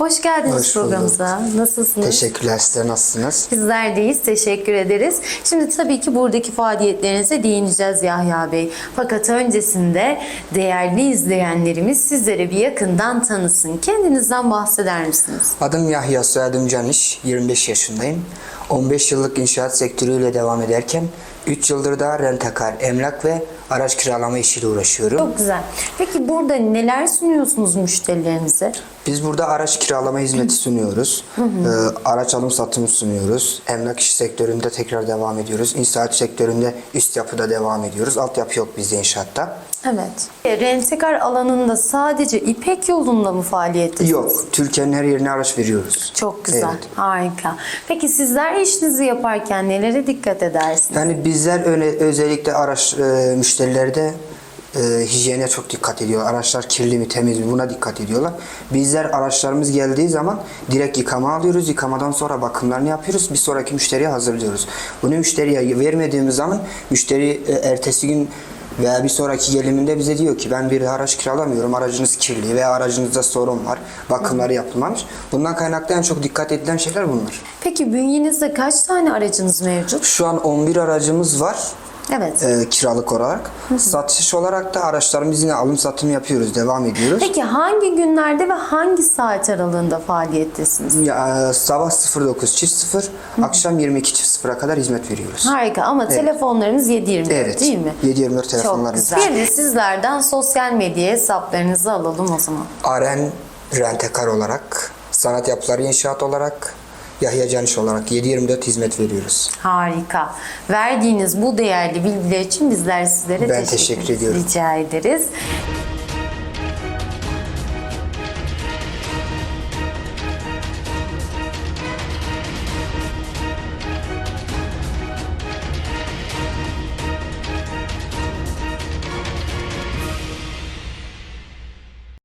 Hoş geldiniz Hoş bulduk. programımıza. Nasılsınız? Teşekkürler. Sizler nasılsınız? Bizler deyiz. Teşekkür ederiz. Şimdi tabii ki buradaki faaliyetlerinize değineceğiz Yahya Bey. Fakat öncesinde değerli izleyenlerimiz sizlere bir yakından tanısın. Kendinizden bahseder misiniz? Adım Yahya, soyadım Caniş. 25 yaşındayım. 15 yıllık inşaat sektörüyle devam ederken 3 yıldır da rentekar, emlak ve araç kiralama işiyle uğraşıyorum. Çok güzel. Peki burada neler sunuyorsunuz müşterilerinize? Biz burada araç kiralama hizmeti sunuyoruz. Ee, araç alım satım sunuyoruz. Emlak iş sektöründe tekrar devam ediyoruz. İnşaat sektöründe üst yapıda devam ediyoruz. Altyapı yok bizde inşaatta. Evet. E, Rentekar alanında sadece İpek yolunda mı faaliyettesiniz? Yok. Türkiye'nin her yerine araç veriyoruz. Çok güzel. Evet. Harika. Peki sizler işinizi yaparken nelere dikkat edersiniz? Yani bizler öyle özellikle araç e, müşterilerde e, hijyene çok dikkat ediyor. Araçlar kirli mi temiz mi buna dikkat ediyorlar. Bizler araçlarımız geldiği zaman direkt yıkama alıyoruz. Yıkamadan sonra bakımlarını yapıyoruz. Bir sonraki müşteriye hazırlıyoruz. Bunu müşteriye vermediğimiz zaman müşteri e, ertesi gün veya bir sonraki geliminde bize diyor ki ben bir araç kiralamıyorum. Aracınız kirli veya aracınızda sorun var. Bakımları yapılmamış. Bundan kaynaklı en çok dikkat edilen şeyler bunlar. Peki bünyenizde kaç tane aracınız mevcut? Şu an 11 aracımız var Evet. e, kiralık olarak. Satış olarak da araçlarımız yine alım satım yapıyoruz, devam ediyoruz. Peki hangi günlerde ve hangi saat aralığında faaliyettesiniz? Ya, e, sabah 09 çift 0, akşam 22 çift 0'a kadar hizmet veriyoruz. Harika ama telefonlarımız 7/24 Evet. değil mi? 7-24 Çok telefonlarımız. güzel. Bir de sizlerden sosyal medya hesaplarınızı alalım o zaman. Aren Rentekar olarak, Sanat Yapıları İnşaat olarak, Yahya Caniş olarak 7-24 hizmet veriyoruz. Harika. Verdiğiniz bu değerli bilgiler için bizler sizlere Ben teşekkür ediyorum. Rica ederiz.